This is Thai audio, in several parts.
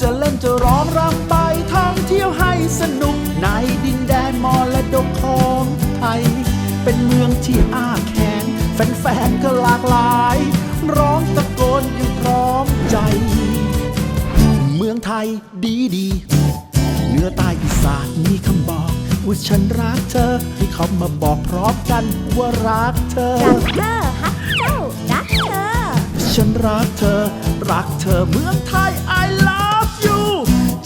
จะเล่นจะร้องรำไปท่องเที่ยวให้สนุกในดินแดนมรดกของไทย เป็นเมืองที่อ้าแขนแฟนๆก็หลากหลาย ร้องตะโกนอยังพร้อมใจ เมืองไทยดีดีเหนือใต้อีสานมีคำบอกว่าฉันรักเธอ ให้เขามาบอกพร้อมกันว่ารักเธอ รักเธอฮักเจ้ารักเธอ ฉันรักเธอ รักเธอเมืองไทย I love you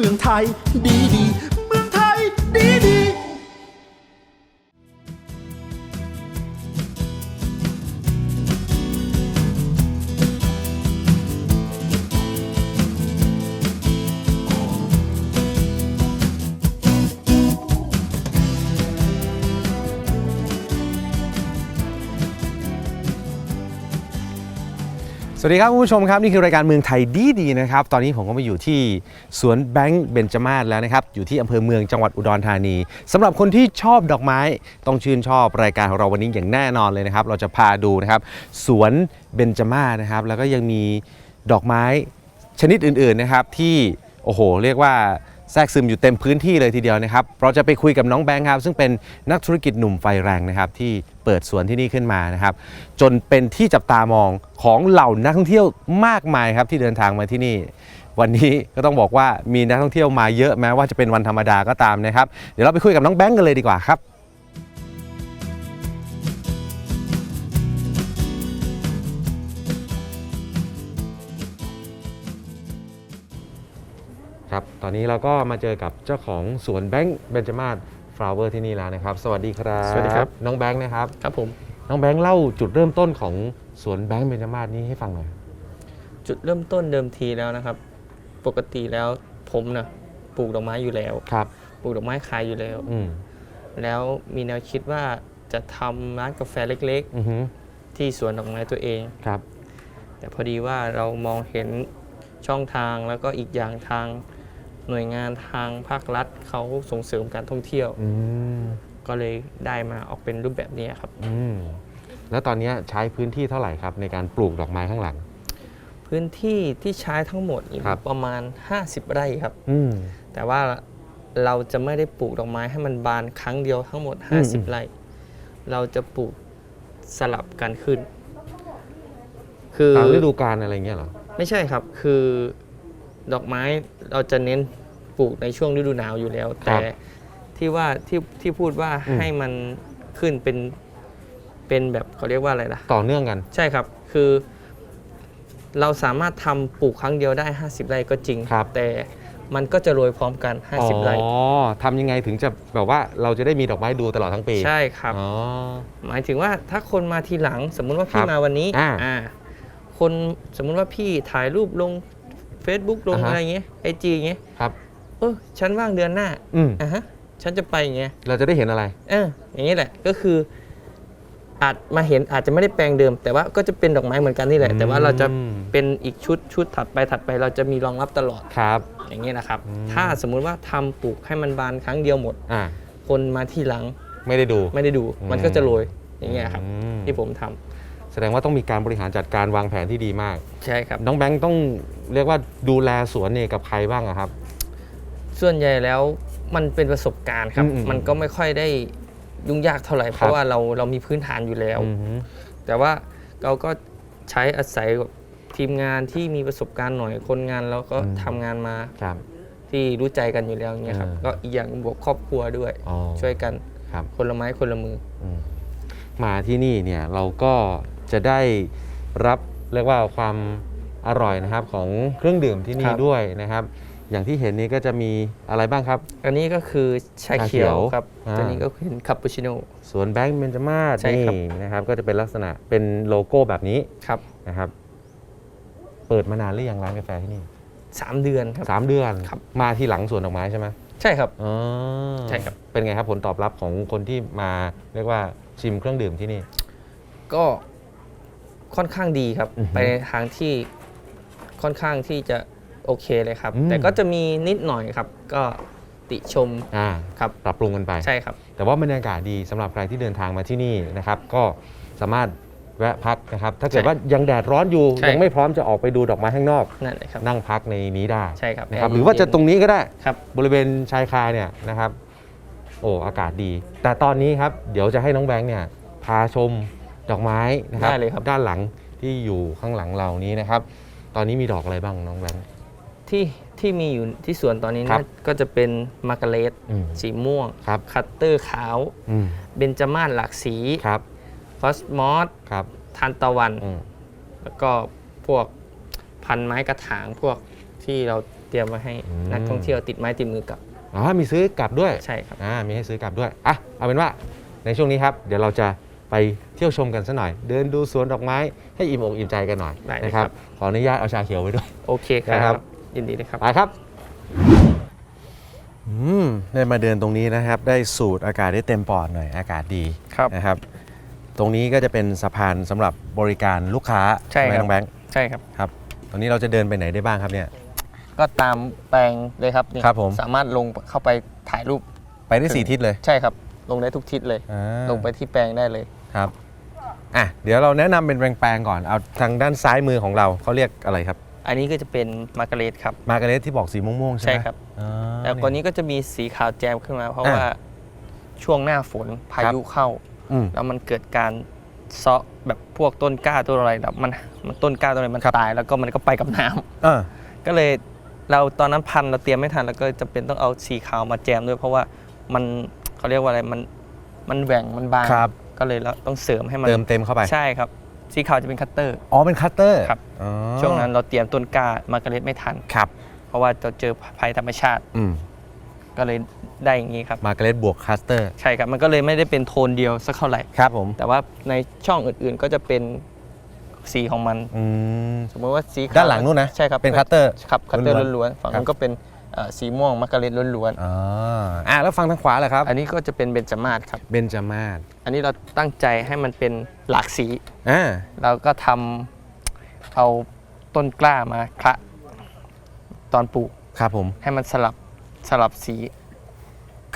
มืองไทยดีดีเมืองไทยดีดี สวัสดีครับคุณผู้ชมครับ นี่คือรายการเมืองไทยดีดีๆนะครับ ตอนนี้ผมก็มาอยู่ที่สวนแบงค์เบญจมาศแล้วนะครับ อยู่ที่อำเภอเมืองจังหวัดอุดรธานีสำหรับคนที่ชอบดอกไม้ต้องชื่นชอบรายการของเราวันนี้อย่างแน่นอนเลยนะครับ เราจะพาดูนะครับสวนเบญจมาศนะครับ แล้วก็ยังมีดอกไม้ชนิดอื่นๆนะครับที่โอ้โห เรียกว่า แทรกซึมอยู่เต็มพื้นที่เลยทีเดียวนะครับ เราจะไปคุยกับน้องแบงค์ครับ ซึ่งเป็นนักธุรกิจหนุ่มไฟแรงนะครับ ที่เปิดสวนที่นี่ขึ้นมานะครับ จนเป็นที่จับตามองของเหล่านักท่องเที่ยวมากมายครับที่เดินทางมาที่นี่ วันนี้ก็ต้องบอกว่ามีนักท่องเที่ยวมาเยอะแม้ว่าจะเป็นวันธรรมดาก็ตามนะครับ เดี๋ยวเราไปคุยกับน้องแบงค์กันเลยดีกว่าครับ ครับ ตอนนี้เราก็มาเจอกับเจ้าของสวนแบงค์เบนจมาศฟลาวเวอร์ที่นี่แล้วนะครับ สวัสดีครับ สวัสดีครับ น้องแบงค์นะครับ ครับผม น้องแบงค์เล่าจุดเริ่มต้นของสวนแบงค์เบนจมาศนี้ให้ฟังหน่อย จุดเริ่มต้นเดิมทีแล้วนะครับ ปกติแล้วผมนะปลูกดอกไม้อยู่แล้ว ครับ ปลูกดอกไม้ขายอยู่แล้ว อืมแล้วมีแนวคิดว่าจะทำร้านกาแฟเล็ก อือฮึๆที่สวนดอกไม้ตัวเอง ครับ แต่พอดีว่าเรามองเห็นช่องทางแล้วก็อีกอย่างทาง หน่วยงานทางภาครัฐเขาส่งเสริมการท่องเที่ยว อืมก็เลยได้มาออกเป็นรูปแบบนี้ครับ อืมแล้วตอนนี้ใช้พื้นที่เท่าไหร่ครับ ในการปลูกดอกไม้ข้างหลัง พื้นที่ที่ใช้ทั้งหมดอยู่ครับ ประมาณ 50 ไร่ครับ อืม แต่ว่าเราจะไม่ได้ปลูกดอกไม้ให้มันบานครั้งเดียวทั้งหมด อืม50 ไร่ เราจะปลูกสลับกันขึ้น คือตามฤดูกาลอะไรเงี้ยเหรอ ไม่ใช่ครับ คือดอกไม้เราจะเน้น ปลูกในช่วงฤดูหนาวอยู่แล้ว แต่ที่ว่าที่ที่พูดว่าอืมให้มันขึ้นเป็นเป็นแบบเขาเรียกว่าอะไรล่ะ ต่อเนื่องกัน ใช่ครับคือ เราสามารถทำปลูกครั้งเดียวได้ 50 ไร่ก็จริงครับแต่มันก็จะโรยพร้อมกัน 50 ไร่ อ๋อทำยังไงถึงจะแบบว่าเราจะได้มีดอกไม้ดูตลอดทั้งปี ใช่ครับ อ๋อ หมายถึงว่าถ้าคนมาทีหลัง สมมุติว่าคพี่รับมาวันนี้ อ่า คนสมมุติว่าพี่ถ่ายรูปลง Facebook ลงอ่าฮะอะไรเงี้ยไอจีเงี้ย ครับ เออฉันว่างเดือนหน้าอืมอะฮะ ฉันจะไปอย่างเงี้ยเราจะได้เห็นอะไร เอออย่างนี้แหละ ก็คือ อาจมาเห็นอาจจะไม่ได้แปลงเดิม แต่ว่าก็จะเป็นดอกไม้เหมือนกันนี่แหละ แต่ว่าเราจะอืม เป็นอีกชุดชุดถัดไปถัดไป เราจะมีรองรับตลอดครับ อย่างนี้นะครับ อืม ถ้าสมมุติว่าทำปลูกให้มันบานครั้งเดียวหมด อ่า คนมาที่หลังไม่ได้ดู ไม่ได้ดูอืมมันก็จะโรยอย่างเงี้ยครับ อืม ที่ผมทำแสดงว่าต้องมีการบริหารจัดการวางแผนที่ดีมาก ใช่ครับ น้องแบงค์ต้องเรียกว่าดูแลสวนเนี่ยกับใครบ้างอะครับ ส่วนใหญ่แล้วมันเป็นประสบการณ์ครับ อืมอืมมันก็ไม่ค่อยได้ยุ่งยากเท่าไหร่ เพครัราะบว่าเราเรามีพื้นฐานอยู่แล้วอือฮึแต่ว่าเราก็ใช้อาศัยทีมงานที่มีประสบการณ์หน่อยคนงานเราก็อืม ทำงานมาครับ ที่รู้ใจกันอยู่แล้วอย่างเงี้ยครับเออก็อีกอย่างบวกครอบครัวด้วย อ๋อช่วยกันครับ คนละไม้คนละมือ อืมมาที่นี่เนี่ยเราก็จะได้รับเรียกว่าความอร่อยนะครับของเครื่องดื่มที่นี่ครับด้วยนะครับ อย่างที่เห็นนี้ก็จะมีอะไรบ้างครับ อันนี้ก็คือชาชาเขีเขียยววครับ อ่า ตัวนี้ก็เป็นคาปูชิโน่ สวนแบงค์เบนจามาศใช่ครับนี่นะครับก็จะเป็นลักษณะเป็นโลโก้แบบนี้ครับนะครับ เปิดมานานหรือยังร้านกาแฟที่นี่สามเดือนครับ สามเดือนครับ มาที่หลังสวนดอกไม้ใช่ไหมใช่ครับ อ๋อใช่ครับ เป็นไงครับผลตอบรับของคนที่มาเรียกว่าชิมเครื่องดื่มที่นี่ ก็ค่อนข้างดีครับ อือฮึ ไปในทางที่ค่อนข้างที่จะ โอเคเลยครับอืมแต่ก็จะมีนิดหน่อยครับ ก็ติชมอ่าครับปรับปรุงกันไป ใช่ครับ แต่ว่าบรรยากาศดีสำหรับใครที่เดินทางมาที่นี่นะครับ ก็สามารถแวะพักนะครับ ถ้าเกิดใช่ว่ายังแดดร้อนอยู่ใช่ยังไม่พร้อมจะออกไปดูดอกไม้ข้างนอก นั่นเลยครับนั่งพักในนี้ได้ใช่ครับนะครับแอร์หรือว่าจะเย็นตรงนี้ก็ได้ครับบริเวณชายคาเนี่ยนะครับ โอ้อากาศดี แต่ตอนนี้ครับ เดี๋ยวจะให้น้องแบงค์เนี่ยพาชมดอกไม้นะครับได้เลยครับด้านหลังที่อยู่ข้างหลังเรานี้นะครับ ตอนนี้มีดอกอะไรบ้างน้องแบงค์ ที่ที่มีอยู่ที่สวนตอนนี้ครันะบก็จะเป็นมาร์กาเรตอืมสีม่วง ครับ คัตเตอร์ขาว อืมเบนจามาศหลากสีครับคอสมอสครับทานตะวัน อืมแล้วก็พวกพันไม้กระถางพวกที่เราเตรียมไว้ให้นักท่องเที่ยวติดไม้ติดมือกลับอ๋อมีซื้อกลับด้วย ใช่ครับ อ่ามีให้ซื้อกลับด้วย อะ เอาเป็นว่าในช่วงนี้ครับ เดี๋ยวเราจะไปเที่ยวชมกันสักหน่อย เดินดูสวนดอกไม้ให้อิ่มอกอิ่มใจกันหน่อยได้เลยนะครับครับขออนุญาตเอาชาเขียวไว้ด้วยโอเคคนะครัรับ บ ยินดีนะครับ ไปครับอืมได้มาเดินตรงนี้นะครับ ได้สูดอากาศได้เต็มปอดหน่อยอากาศดีครับนะครับ ตรงนี้ก็จะเป็นสะพานสำหรับบริการลูกค้าใช่ไหมครับน้องแบงค์ใช่ครับครับตอนนี้เราจะเดินไปไหนได้บ้างครับเนี่ย ก็ตามแปลงเลยครับนี่ครับผมสามารถลงเข้าไปถ่ายรูปไปได้สี่ทิศเลยใช่ครับ ลงได้ทุกทิศเลยอ่าลงไปที่แปลงได้เลยครับอะเดี๋ยวเราแนะนำเป็นแปลงๆก่อนเอาทางด้านซ้ายมือของเราเขาเรียกอะไรครับ อันนี้ก็จะเป็นมาร์กาเรตครับ มาร์กาเร็ตที่บอกสีม่วงๆใช่ไหมใช่ครับ อ๋อแล้วตัวนี้ก็จะมีสีขาวแจมขึ้นมา เพราะอะว่าช่วงหน้าฝนพายุเข้า อืมแล้วมันเกิดการเซาะแบบพวกต้นกล้าต้นอะไรแบบมันมันต้นกล้าต้นอะไรมันครับ ตาย แล้วก็มันก็ไปกับน้ำ เออ ก็เลยเราตอนนั้นพันเราเตรียมไม่ทันแล้วก็จะเป็นต้องเอาสีขาวมาแจมด้วย เพราะว่ามันเขาเรียกว่าอะไรมันมันแหว่งมันบางครับ ก็เลยเราต้องเสริมให้มันเติมเต็มเข้าไป ใช่ครับ สีขาวจะเป็นคัตเตอร์ อ๋อเป็นคัตเตอร์ครับ อ๋อช่วงนั้นเราเตรียมต้นกล้ามาร์กาเร็ตไม่ทัน ครับเพราะว่าเราเจอภัยธรรมชาติอืมก็เลยได้อย่างนี้ครับ มาร์กาเร็ตบวกคัตเตอร์ ใช่ครับ มันก็เลยไม่ได้เป็นโทนเดียวสักเท่าไหร่ ครับผมแต่ว่าในช่องอื่นๆก็จะเป็นสีของมัน อืม สมมติว่าสีขวด้านหลังนู่นนะใช่ครับเป็นคัตเตอร์ครับคัตเตอร์ล้วนๆล้วนๆฝั่งครันั้บนก็เป็น เอ่อสีม่วงมาร์กาเร็ตล้วนอ๋ออะแล้วฟังทางขวาเหรอครับๆอันนี้ก็จะเป็นเบญจมาศครับ เบนจามาศอันนี้เราตั้งใจให้มันเป็นหลากสีอ่าเราก็ทำเอาต้นกล้ามาคละตอนปลูกครับผม ให้มันสลับสลับสี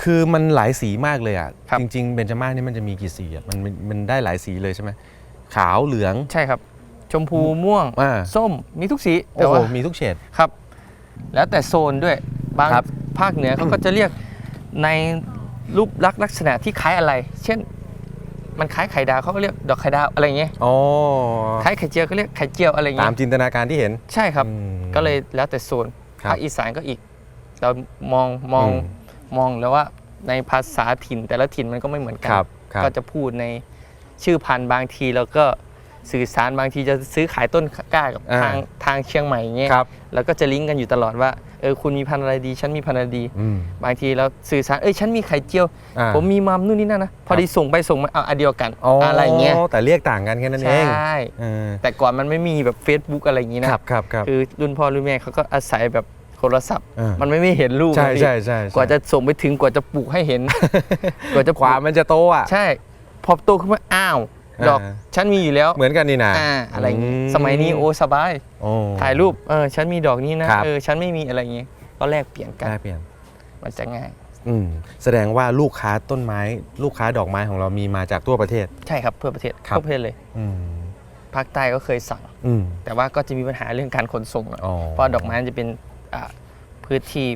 คือมันหลายสีมากเลยอะ ครับ จริง ๆ เบนจามาศนี่มันจะมีกี่สีอะมันมันมันได้หลายสีเลยใช่ไหมขาวเหลือง ใช่ครับ ชมพูม่วงอ่า ส้มมีทุกสีโอ้แต่โหว่ามีทุกเฉด ครับ แล้วแต่โซนด้วยบางครับภาคเหนือเขาก็จะเรียกในรูปลักษณ์ลักษณะที่คล้ายอะไร เช่น มันคล้ายไข่ดาวเขาก็เรียกดอกไข่ดาวอะไรอย่างเงี้ยอ๋อคล้ายไข่เจียวก็เรียกไข่เจียวอะไรอย่างตาเงี้มยจินตนาการที่เห็น ใช่ครับ อืมก็เลยแล้วแต่โซนครับภาคอีสานก็อีก เรามองมองอืม มองแล้วว่าในภาษาถิ่นแต่ละถิ่นมันก็ไม่เหมือนกั ครับครับ ก็จะพูดในชื่อพันธุ์บางทีแล้วก็ สื่อสารบางทีจะซื้อขายต้นกล้ากับอ่าทางทางเชียงใหม่อย่างเงี้ยครับ แล้วก็จะลิงก์กันอยู่ตลอดว่าเออคุณมีพันธุ์อะไรดี ฉันมีพันธุ์อะไรดี อืม บางทีเราสื่อสารเอ้ยฉันมีไข่เจียว อ่า ผมมีมัมนู่นนี่นั่นนะพอดีส่งไปส่งมาเอาอันเดียวกันอ๋อออะไรเงี้ยแต่เรียกต่างกันแค่นั้นเองใช่เออแต่ก่อนมันไม่มีแบบ Facebook อะไรอย่างงี้นะครับครับครับ คือรุ่นพ่อรุ่นแม่เขาก็อาศัยแบบโทรศัพท์เออมันไม่ไม่เห็นรูปใช่บางทีใช่ใช่ กว่าจะส่งไปถึงกว่าจะปลูกให้เห็น กว่าจะปขลูวากมันจะโตอะ ใช่ พอโตขึ้นมาอ้าวอ่า ดอกฉันมีอยู่แล้วเหมือนกันนี่นะอ่าอะไรอย่างงี้มสมัยนี้โอ้สบายโอ้ถ่ายรูปเออฉันมีดอกนี้นะครับเออฉันไม่มีอะไรอย่างงี้ก็แลกเปลี่ยนกันได้เปลี่ยนมันจะง่ายอืมแสดงว่าลูกค้าต้นไม้ ลูกค้าดอกไม้ของเรามีมาจากทั่วประเทศ ใช่ครับเพื่อประเทศครับทั่วประเทศเลยอืมภาคใต้ก็เคยสั่งอืมแต่ว่าก็จะมีปัญหาเรื่องการขนส่งหน่อยอ๋อเพราะดอกไม้มันจะเป็นอ่าพื้นที่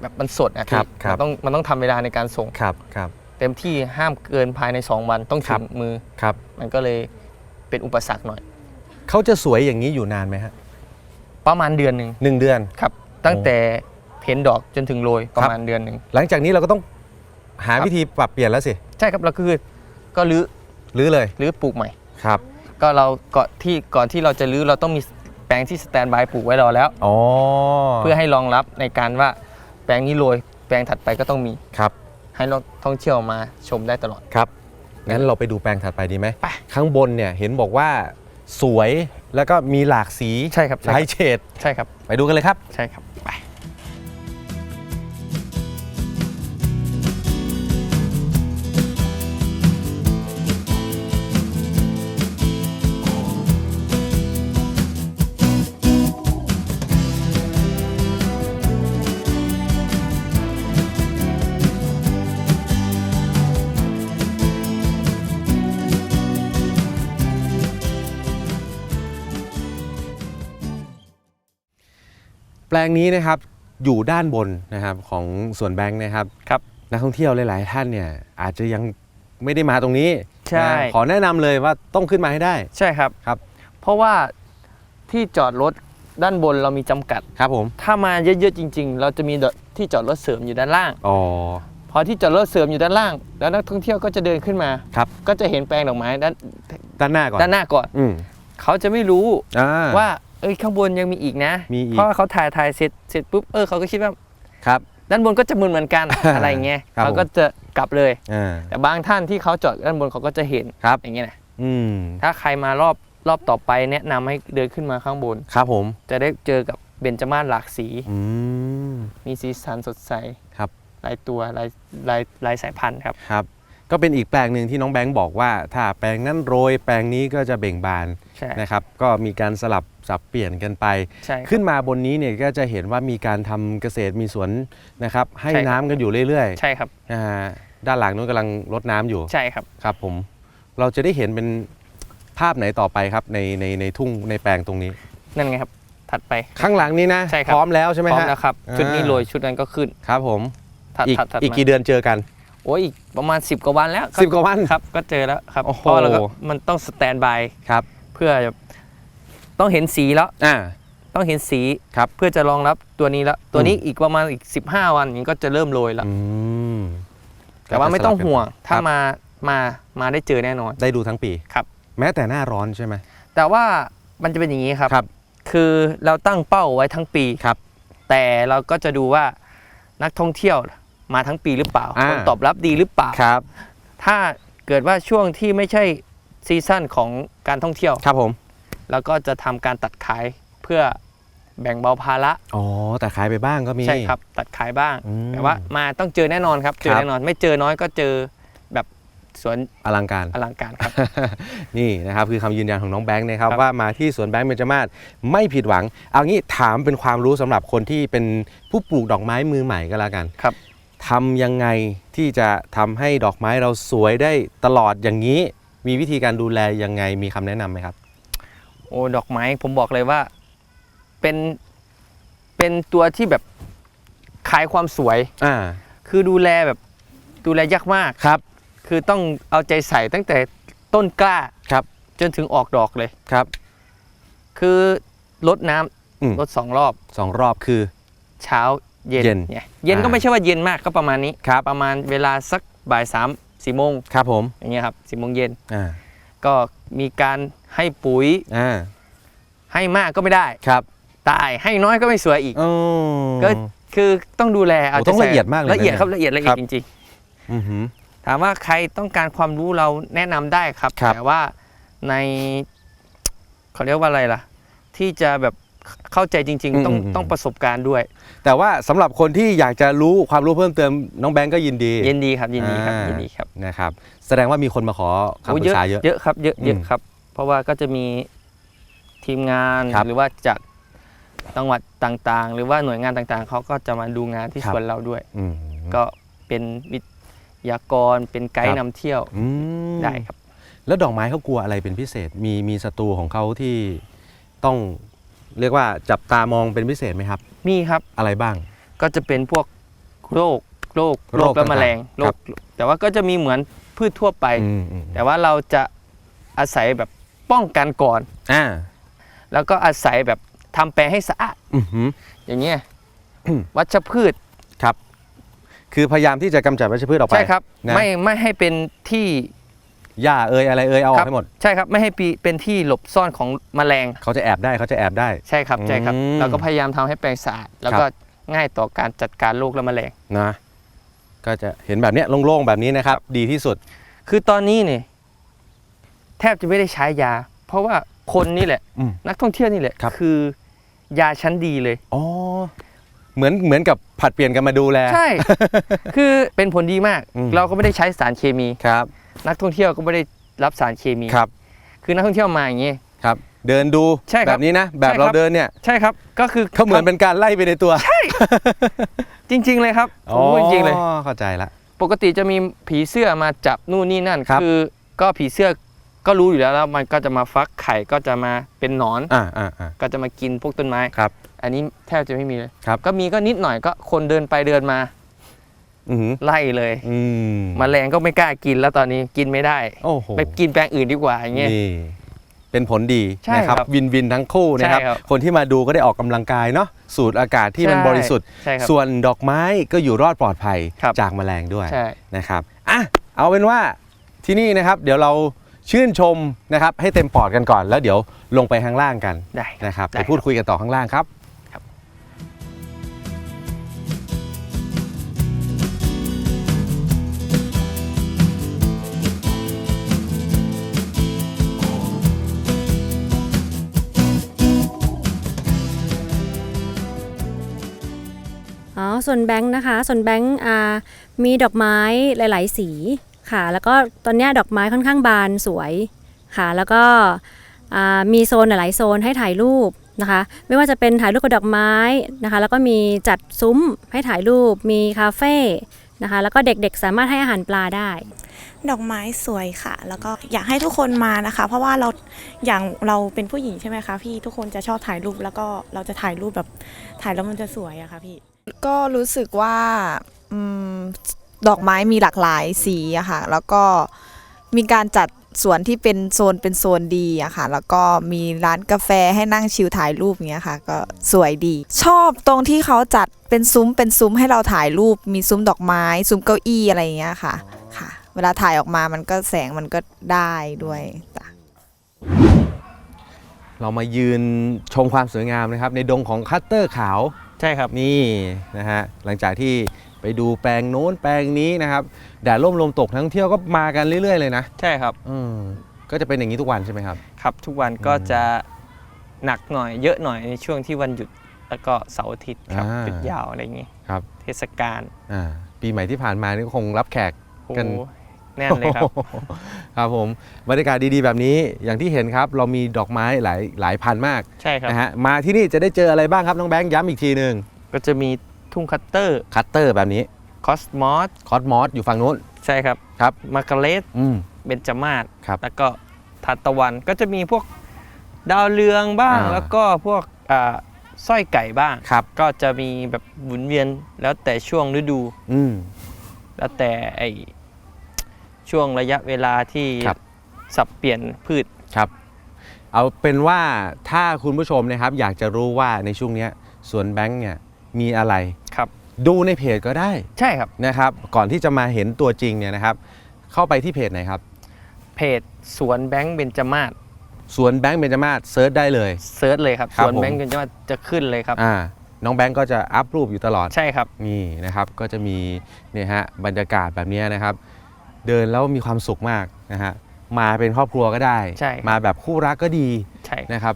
แบบมันสดนะครัพี่บครับมันต้องมันต้องทำเวลาในการส่งครับครับเต็มที่ห้ามเกินภายใน 2 วันต้องครัถึบงมือครับ มันก็เลยเป็นอุปสรรคหน่อย เขาจะสวยอย่างนี้อยู่นานไหมฮะประมาณเดือนหนึ่งหนึ่งเดือนครับ ตั้งแต่เพ้นดอกจนถึงโรยประมาณเดือนหนึ่งหลังจากนี้เราก็ต้องหาครับวิธีปรับเปลี่ยนแล้วสิใช่ครับเราคือก็รื้อหรือเลยรื้อปลูกใหม่ครับ ก็เราก่อนที่ก่อนที่เราจะรื้อเราต้องมีแปลงที่สแตนบายปลูกไว้รอแล้วอ๋อเพื่อให้รองรับในการว่าแปลงนี้โรยแปลงถัดไปก็ต้องมีครับ ให้นักท่องเที่ยวมาชมได้ตลอด ครับ งั้นเราไปดูแปลงถัดไปดีไหมไปข้างบนเนี่ยเห็นบอกว่าสวยแล้วก็มีหลากสีใช่ครับหใช่ลาคยรับเฉด ใช่ครับ ไปดูกันเลยครับ ใช่ครับ งนี้นะครับอยู่ด้านบนนะครับของสวนแบงค์นะครับครับ นักท่องเที่ยวหลาย ๆ ท่านเนี่ยอาจจะยังไม่ได้มาตรงนี้ใช่ นะขอแนะนำเลยว่าต้องขึ้นมาให้ได้ ใช่ครับ ครับ เพราะว่าที่จอดรถด้านบนเรามีจำกัด ครับผมถ้ามาเยอะๆจริง ๆ เราจะมีที่จอดรถเสริมอยู่ด้านล่าง อ๋อ พอที่จอดรถเสริมอยู่ด้านล่าง แล้วนักท่องเที่ยวก็จะเดินขึ้นมา ครับ ก็จะเห็นแปลงดอกไม้ด้านด้านหน้าก่อนด้านหน้าก่อน อืมเขาจะไม่รู้อ่าว่า เอ้ยข้างบนยังมีอีกนะ มีอีก เพราะว่าเขาถ่ายถ่ายเสร็จเสร็จปุ๊บเออเขาก็คิดว่าครับ ด้านบนก็จะเหมือนเหมือนกันอะไรเงี้ยครับ เขาก็จะกลับเลย อ่า แต่บางท่านที่เขาจอดด้านบนเขาก็จะเห็นครับ อย่างเงี้ยนะอืม ถ้าใครมารอบรอบต่อไปแนะนำให้เดินขึ้นมาข้างบน ครับผม จะได้เจอกับเบญจมาศหลากสี อืม มีสีสันสดใสครับ หลายตัวหลายหลายหลายสายพันธุ์ครับ ครับ ก็เป็นอีกแปลงหนึ่งที่น้องแบงค์บอกว่า ถ้าแปลงนั้นโรย แปลงนี้ก็จะเบ่งบานใช่ นะครับ ก็มีการสลับ สับเปลี่ยนกันไป ใช่ครับขึ้นมาบนนี้เนี่ยก็จะเห็นว่ามีการทำเกษตรมีสวนนะครับให้ใช่ครับ น้ำกันอยู่เรื่อยใช่ครับๆนะฮะด้านหลังนู้นกำลังรดน้ำอยู่ใช่ครับ ครับผมเราจะได้เห็นเป็นภาพไหนต่อไปครับในในในทุ่งในแปลงตรงนี้ นั่นไงครับ ถัดไป ข้างหลังนี้นะใช่ครับ พร้อมแล้วใช่ไหมพร้อมฮะ แล้วครับชุดนี้อ่าโรยชุดนั้นก็ขึ้นครับผมถัดอีกถัดถัดอีกมากี่เดือนเจอกัน โอ้ยอีกประมาณ 10 กว่าวันแล้วสิบกว่าวันครับก็เจอแล้วครับโอ้โห เพราะว่าเราก็มันต้องสแตนบายครับ เพื่อจะ ต้องเห็นสีแล้วอ่า ต้องเห็นสีครับ เพื่อจะรองรับตัวนี้แล้วตัวนี้อีกประมาณอีก 15 วันนี้ก็จะเริ่มโรยแล้วอืมแต่ว่าไม่ต้องห่วงถ้าครับมามามาได้เจอแน่นอน ได้ดูทั้งปีครับ แม้แต่หน้าร้อนใช่ไหม แต่ว่ามันจะเป็นอย่างนี้ครับ ครับ คือเราตั้งเป้าไว้ทั้งปีครับ แต่เราก็จะดูว่านักท่องเที่ยวมาทั้งปีหรือเปล่าอ่า ผลตอบรับดีหรือเปล่า ครับ ถ้าเกิดว่าช่วงที่ไม่ใช่ซีซั่นของการท่องเที่ยว ครับผม เราก็จะทำการตัดขายเพื่อแบ่งเบาภาระอ๋อแต่ขายไปบ้างก็มีใช่ครับ ตัดขายบ้างอืมแต่ว่ามาต้องเจอแน่นอนครับเจอครับแน่นอน ไม่เจอน้อยก็เจอแบบสวนอลังการอลังการครับนี่นะครับคือคำยืนยันของน้องแบงค์นะครับครับว่ามาที่สวนแบงค์เบญจมาศไม่ผิดหวัง เอางี้ถามเป็นความรู้สำหรับคนที่เป็นผู้ปลูกดอกไม้มือใหม่ก็แล้วกันครับทำยังไงที่จะทำให้ดอกไม้เราสวยได้ตลอดอย่างนี้ มีวิธีการดูแลยังไงมีคำแนะนำไหมครับ โอ้ดอกไม้ผมบอกเลยว่า เป็นเป็นตัวที่แบบขายความสวย อ่า คือดูแลแบบดูแลยากมาก ครับ คือต้องเอาใจใส่ตั้งแต่ต้นกล้าครับ จนถึงออกดอกเลย ครับ คือลดน้ำอืม ลดสองรอบ สองรอบคือ เช้าเย็นเย็นเนี่ยเย็นก็อ่า ไม่ใช่ว่าเย็นมากก็ประมาณนี้ครับ ประมาณเวลาสักบ่ายสามสี่โมงครับผม อย่างเงี้ยครับสี่โมงเย็นอ่า ก็มีการ ให้ปุ๋ยอ่าให้มากก็ไม่ได้ ครับตายให้น้อยก็ไม่สวยอีกอ๋อก็ คือต้องดูแลเอาโอ้ต้องใจใส่ละเอียดมากเลยนะละเอียดเนี่ยครับละเอียดละเอียครัดบ จริง อือหือ ๆ ถามว่าใครต้องการความรู้เราแนะนำได้ครับ ครับ แต่ว่าใน เขาเรียกว่าอะไรล่ะ ที่จะแบบเข้าใจจริง ๆ ต้องต้องประสบการณ์ด้วย แต่ว่าสำหรับคนที่อยากจะรู้ความรู้เพิ่มเติมน้องแบงก์ก็ยินดียินดีครับยินดีครับอ่ายินดีครับ นะครับ แสดงว่ามีคนมาขอคำปโอ้รึกษาเยอะ เยอะครับเยอะเยอะอืมครับ เพราะว่าก็จะมีทีมงานครับ หรือว่าจากจังหวัดต่างๆ หรือว่าหน่วยงานต่างๆ เขาก็จะมาดูงานที่ครับสวนเราด้วย อืม ก็เป็นวิทยากรเป็นไกครัด์บนำเที่ยวอืมได้ครับ แล้วดอกไม้เขากลัวอะไรเป็นพิเศษ มีมีศัตรูของเขาที่ต้องเรียกว่าจับตามองเป็นพิเศษไหมครับ มีครับอะไรบ้าง ก็จะเป็นพวกโรคโรคโรโรคคและแมลงต่างๆโรครัคบแต่ว่าก็จะมีเหมือนพืชทั่วไป อืมอืมแต่ว่าเราจะอาศัยแบบ ป้องกันก่อน อ่า แล้วก็อาศัยแบบทำแปลงให้สะอาดอือหือ อย่างเงี้ยวัชพืชครับ คือพยายามที่จะกำจัดวัชพืชออกไปใช่ครับ นะไม่ไม่ให้เป็นที่หญ้าเอยอะไรเอยเอาออครักให้หมด ใช่ครับไม่ให้ปีเป็นที่หลบซ่อนของแมลง เขาจะแอบได้เขาจะแอบได้ ใช่ครับใช่ครับอืมเราก็พยายามทำให้แปลงสะอาดแล้วก็ง่ายต่อการจัดการโรคและแมลง นะ ก็จะเห็นแบบเนี้ยโล่งๆแบบนี้นะครับ ดีที่สุด คือตอนนี้เนี่ย แทบจะไม่ได้ใช้ยา เพราะว่าคนนี่แหละ อืม นักท่องเที่ยวนี่แหละครับอยาชั้นดีเลย อ๋อเหมือนเหมือนกับผัดเปลี่ยนกันมาดูแล ใช่ คือเป็นผลดีมาก อืม เราก็ไม่ได้ใช้สารเคมี ครับนักท่องเที่ยวก็ไม่ได้รับสารเคมี ครับคือนักท่องเที่ยวมาอย่างงี้ ครับ เดินดูใช่ครับแบบนี้นะ แบบใช่ครับ เราเดินเนี่ยใช่ครับ ก็คือเขาเหมือนเป็นการไล่ไปในตัวจริง ๆ เลยครับผมพูดจริงๆเลย อ๋อเข้าใจละ ปกติจะมีผีเสื้อมาจับนู่นนี่นั่นครับอก็ผีเสื้อ ก็รู้อยู่แล้วแล้วมันก็จะมาฟักไข่ก็จะมาเป็นหนอน อ่าอ่าอ่า ก็จะมากินพวกต้นไม้ ครับ อันนี้แทบจะไม่มีเลย ครับ ก็มีก็นิดหน่อยก็คนเดินไปเดินมาอือหือไล่เลยอืมมแมลงก็ไม่กล้ากินแล้วตอนนี้กินไม่ได้ โอ้โหไปกินแปลงอื่นดีกว่าอย่างเงี้ย นี่เป็นผลดีใช่นะครับครับวินวินทั้งคู่นะครับ ใช่ครับคนที่มาดูก็ได้ออกกำลังกายเนาะสูดอากาศที่มันใช่ บริสุทธิ์ ใช่ครับ ส่วนดอกไม้ก็อยู่รอดปลอดภัยครับ จากแมลงด้วย ใช่ นะครับ อะ เอาเป็นว่าที่นี่นะครับ เดี๋ยวเรา ชื่นชมนะครับให้เต็มปอดกันก่อน แล้วเดี๋ยวลงไปข้างล่างกันได้ครับนะครับได้ไปพูดคุยกันต่อข้างล่างครับ อ๋อส่วนแบงค์นะคะ ส่วนแบงค์อ่ามีดอกไม้หลาย ๆ สี ค่ะ แล้วก็ตอนเนี้ยดอกไม้ค่อนข้างบานสวยค่ะ แล้วก็อ่ามีโซนหลายๆโซนให้ถ่ายรูปนะคะ ไม่ว่าจะเป็นถ่ายรูปกับดอกไม้นะคะ แล้วก็มีจัดซุ้มให้ถ่ายรูป มีคาเฟ่นะคะแล้วก็เด็กๆสามารถให้อาหารปลาได้ ดอกไม้สวยค่ะ แล้วก็อยากให้ทุกคนมานะคะ เพราะว่าเราอย่างเราเป็นผู้หญิงใช่ไหมคะพี่ทุกคนจะชอบถ่ายรูปแล้วก็เราจะถ่ายรูปแบบถ่ายแล้วมันจะสวยอะค่ะพี่ ก็รู้สึกว่าอม ดอกไม้มีหลากหลายสีอะค่ะ แล้วก็มีการจัดสวนที่เป็นโซนเป็นโซนดีอะค่ะ แล้วก็มีร้านกาแฟให้นั่งชิลถ่ายรูปอย่างเงี้ยค่ะ ก็สวยดี ชอบตรงที่เขาจัดเป็นซุ้มเป็นซุ้มให้เราถ่ายรูป มีซุ้มดอกไม้ ซุ้มเก้าอี้อะไรอย่างเงี้ยค่ะค่ะ เวลาถ่ายออกมามันก็แสงมันก็ได้ด้วยจ้ะเรามายืนชมความสวยงามนะครับ ในดงของคัตเตอร์ขาว ใช่ครับ นี่นะฮะหลังจากที่ ไปดูแปลงโน้นแปลงนี้นะครับแดดร่มลมตกนักท่องเที่ยวก็มากันเรื่อยๆเลยนะใช่ครับอืมก็จะเป็นอย่างนี้ทุกวันใช่ไหมครับ ครับ ทุกวันก็จะหนักหน่อยเยอะหน่อยในช่วงที่วันหยุดแล้วก็เสาร์อาทิตย์ครับอ่า หยุดยาวอะไรอย่างงี้ ครับเทศกาลอ่าปีใหม่ที่ผ่านมานี่ก็คงรับแขก โอ้กัน แน่นเลยครับ ครับผมบรรยากาศดีๆแบบนี้อย่างที่เห็นครับ เรามีดอกไม้หลายหลายพันมากใช่ครับ นะฮะมาที่นี่จะได้เจออะไรบ้างครับน้องแบงค์ย้ำอีกทีหนึ่งก็จะมี ทุ่งคัตเตอร์คัตเตอร์แบบนี้คอสมอสคอสมอสอยู่ฝั่งนู้น ใช่ครับครับมาการเลสอืม เบญจมาศครับแล้วก็ทานตะวันก็จะมีพวกดาวเรืองบ้างอ่า แล้วก็พวกอ่าสร้อยไก่บ้าง ครับ ก็จะมีแบบหมุนเวียนแล้วแต่ช่วงฤดู อืม แล้วแต่ไอช่วงระยะเวลาที่ครับ สับเปลี่ยนพืช ครับ เอาเป็นว่าถ้าคุณผู้ชมนะครับ อยากจะรู้ว่าในช่วงเนี้ยสวนแบงค์เนี่ยมีอะไรครับ ดูในเพจก็ได้ใช่ครับ นะครับ ก่อนที่จะมาเห็นตัวจริงเนี่ยนะครับ เข้าไปที่เพจไหนครับ เพจสวนแบงค์เบญจมาศสวนแบงค์เบญจมาศเซิร์ชได้เลย เซิร์ชเลยครับ ครับสวนผม แบงค์เบญจมาศจะขึ้นเลยครับ อ่า น้องแบงค์ก็จะอัพรูปอยู่ตลอด ใช่ครับ นี่นะครับก็จะมีเนี่ยฮะบรรยากาศแบบเนี้ยนะครับ เดินแล้วมีความสุขมากนะฮะมาเป็นครอบครัวก็ได้ ใช่มาแบบคู่รักก็ดีใช่นะครับ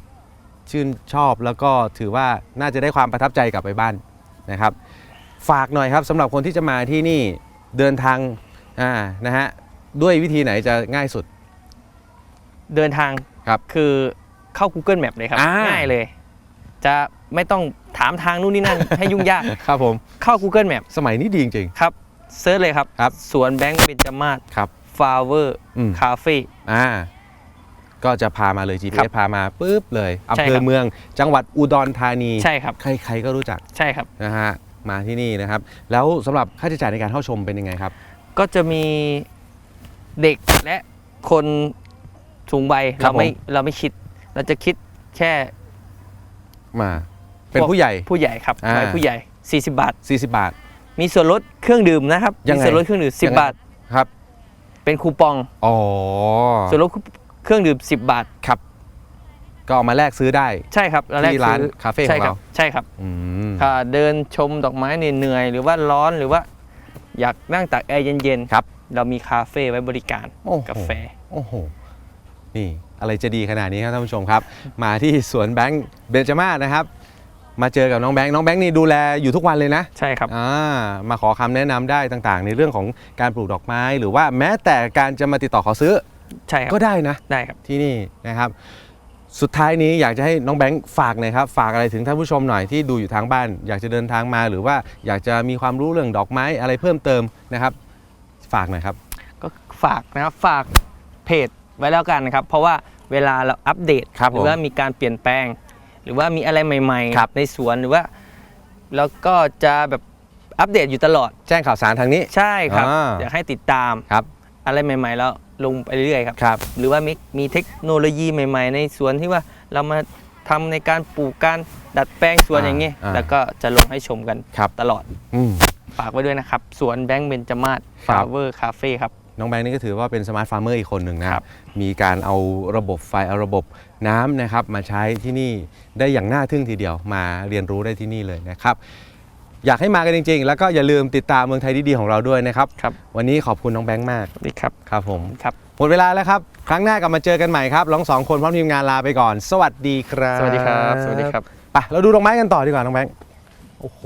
ชื่นชอบแล้วก็ถือว่าน่าจะได้ความประทับใจกลับไปบ้านนะครับ ฝากหน่อยครับสำหรับคนที่จะมาที่นี่เดินทางอ่านะฮะด้วยวิธีไหนจะง่ายสุด เดินทางครับคือเข้า Google Map เลยครับ อ่า ง่ายเลย จะไม่ต้องถามทางนู่นนี่นั่น ให้ยุ่งยาก ครับผมเข้า Google Map สมัยนี้ดีจริง ครับเซิร์ชเลยครับ ครับ สวนแบงค์เบญจมาศๆครับฟาเวอร์อืม คาเฟ่ อ่าก็จะพามาเลย ครั GPS บพามาปุ๊บเลยอำใช่เภคอรับเมืองจังหวัดอุดรธานี ใช่ครับ ใครๆก็รู้จักใช่ครับ นะฮะ มาที่นี่นะครับ แล้วสำหรับค่าใช้จ่ายในการเข้าชมเป็นยังไงครับ ก็จะมีเด็กและคนสูงวัยครับเราไม่ผมเราไม่คิด เราจะคิดแค่มาเป็นพวกผู้ใหญ่ ผู้ใหญ่ครับอ่าวัยผู้ใหญ่ 40 บาท 40 บาท มีส่วนลดเครื่องดื่มนะครับยังมีไงส่วนลดเครื่องดื่มยังไง10บาท ครับ เป็นคูปอง อ๋อ ส่วนลดเครื่องดื่ม 10 บาทครับก็เอามาแลกซื้อได้ ใช่ครับแล้วแรกที่ร้านซื้อคาเฟ่ของใช่ครัเราบใช่ครับ อืม ถ้าเดินชมดอกไม้เหนื่อยๆหรือว่าร้อนหรือว่า อยากนั่งตากแอร์เย็นๆครับ เรามีคาเฟ่ไว้บริการโอ้โหกาแฟ โอ้โห นี่อะไรจะดีขนาดนี้ครับท่านผู้ชมครับ มาที่สวนแบงค์เบญจมาศนะครับ มาเจอกับน้องแบงค์น้องแบงค์นี่ดูแลอยู่ทุกวันเลยนะ ใช่ครับอ่ามาขอคำแนะนำได้ต่างๆ ในเรื่องของการปลูกดอกไม้ หรือว่าแม้แต่การจะมาติดต่อขอซื้อ ใช่ครับก็ได้นะได้ครับที่นี่นะครับ สุดท้ายนี้อยากจะให้น้องแบงค์ฝากหน่อยครับ ฝากอะไรถึงท่านผู้ชมหน่อยที่ดูอยู่ทางบ้าน อยากจะเดินทางมาหรือว่าอยากจะมีความรู้เรื่องดอกไม้อะไรเพิ่มเติมนะครับ ฝากหน่อยครับ ก็ฝากนะครับฝากเพจไว้แล้วกันนะครับ เพราะว่าเวลาเราอัปเดตครับหรือว่ามีการเปลี่ยนแปลง หรือว่ามีอะไรใหม่ครับ ๆ ในสวนหรือว่า แล้วก็จะแบบอัปเดตอยู่ตลอด แจ้งข่าวสารทางนี้ ใช่ครับ อ่า อยากให้ติดตามครับ อะไรใหม่ ๆ แล้ว ลงไปเรื่อยๆครับครับ หรือว่ามีมีเทคโนโลยีใหม่ ๆ ในสวนที่ว่าเรามาทำในการปลูกการดัดแปลงสวนอ่าอย่างนี้ อ่าแล้วก็จะลงให้ชมกันครับ ตลอดอืม ฝากไว้ด้วยนะครับ สวนแบงค์เบญจมาศครัฟาบเวอร์คาเฟ่ครับ น้องแบงค์นี่ก็ถือว่าเป็นสมาร์ทฟาร์มเมอร์อีกคนหนึ่งนะครับ มีการเอาระบบไฟเอาระบบน้ำนะครับมาใช้ที่นี่ได้อย่างน่าทึ่งทีเดียวมาเรียนรู้ได้ที่นี่เลยนะครับ อยากให้มากันจริง ๆ แล้วก็อย่าลืมติดตามเมืองไทยดีๆของเราด้วยนะครับ ครับวันนี้ขอบคุณน้องแบงค์มากสวัสดีครับครับผม ครับ หมดเวลาแล้วครับ ครั้งหน้ากลับมาเจอกันใหม่ครับเราสองคนพร้อมทีมงานลาไปก่อน สวัสดีครับสวัสดีครับ สวัสดีครับ ไปเราดูดอกไม้กันต่อดีกว่าน้องแบงค์โอ้โห